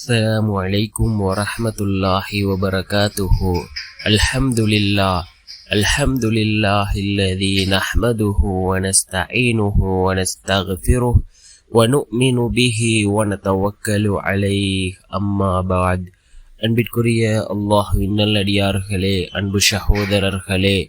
السلام عليكم ورحمة الله وبركاته. الحمد لله. الحمد لله الذي نحمده ونستعينه ونستغفره ونؤمن به ونتوكل عليه. أما بعد أنبت الله إن الذي أرخلي أنب شهود أرخلي, أرخلي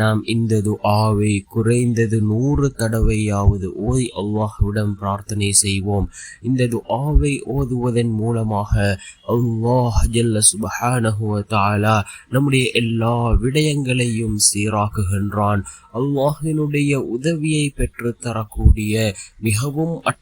நாம் இந்த துஆவை குறைந்தது நூறு தடவையாவது ஓதி அல்லாஹ்விடம் பிரார்த்தனை செய்வோம். இந்த துஆவை ஓதுவதன் மூலமாக அல்லாஹ் ஜல்ல சுபஹானஹு தாலா நம்முடைய எல்லா விடயங்களையும் சீராக்குகின்றான். அல்லாஹினுடைய உதவியை பெற்று தரக்கூடிய மிகவும் அட்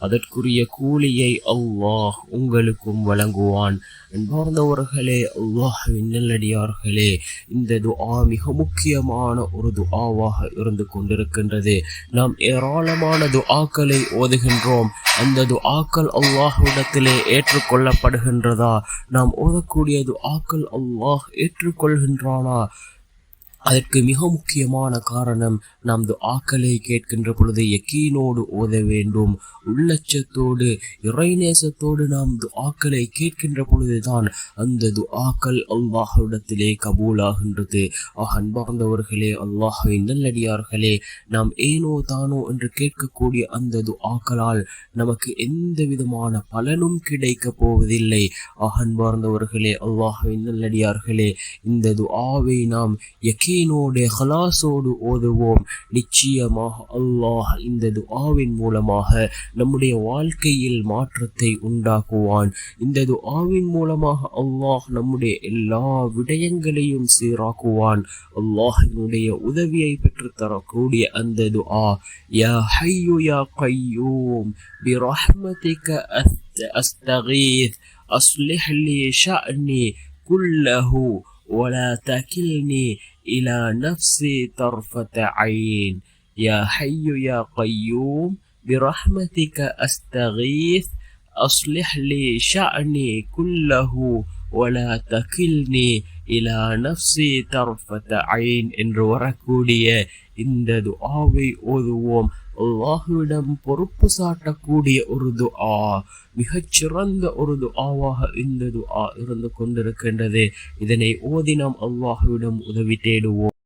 அதற்குரிய கூலியை அல்லாஹ் உங்களுக்கும் வழங்குவான். அன்பார்ந்தவர்களே அல்லாஹின் நல்லடியார்களே இந்த துஆ மிக முக்கியமான ஒரு துஆவாக இருந்து கொண்டிருக்கின்றது. நாம் ஏராளமான துஆக்களை ஓதுகின்றோம். அந்த துஆக்கள் அல்லாஹ்விடத்திலே ஏற்றுக்கொள்ளப்படுகின்றதா? நாம் ஓதக்கூடிய துஆக்கள் அல்லாஹ் ஏற்றுக்கொள்கின்றானா? அதற்கு மிக முக்கியமான காரணம் நமது ஆக்களை கேட்கின்ற பொழுது எக்கீனோடு ஓத வேண்டும். உள்ளச்சத்தோடு இறைநேசத்தோடு நாம் ஆக்களை கேட்கின்ற பொழுதுதான் அந்த துஆக்கள் அல்லாஹிடத்திலே கபூலாகின்றது. ஆக அன்பார்ந்தவர்களே அல்லாஹின் நல்லடியார்களே நாம் ஏனோ தானோ என்று கேட்கக்கூடிய அந்த துஆக்களால் நமக்கு எந்த விதமான பலனும் கிடைக்க போவதில்லை. ஆக அன்பார்ந்தவர்களே அல்லாஹின் நல்லடியார்களே இந்த துஆவை நாம் எக்கி யக்கீனோடு ஹலாசோடு ஓதுவோம் நிச்சயமாக அல்லாஹ் இந்த துஆவின் மூலமாக நம்முடைய வாழ்க்கையில் மாற்றத்தை உண்டாக்குவான் இந்த துஆவின் மூலமாக அல்லாஹ் நம்முடைய எல்லா விடயங்களையும் சீராக்குவான் அல்லாஹினுடைய உதவியை பெற்று தரக்கூடிய அந்த துஆ யா ஹையு யா கையூம் برحمتك أستغيث أصلح لي شأني كله ولا تكلني إلى نفسي طرفة عين. يا حي يا قيوم برحمتك أستغيث. أصلح لي شأني كله ولا تكلني இலா நப்சி தர்ஃபத ஐன் என்று வரக்கூடிய இந்த துஆவை ஓதுவோம் அல்லாஹுவிடம் பொறுப்பு சாட்டக்கூடிய ஒரு துஆ மிகச்சிறந்த ஒரு துஆவாக இந்த துஆ இருந்து கொண்டிருக்கின்றது இதனை ஓதி நாம் அல்லாஹுவிடம் உதவி தேடுவோம்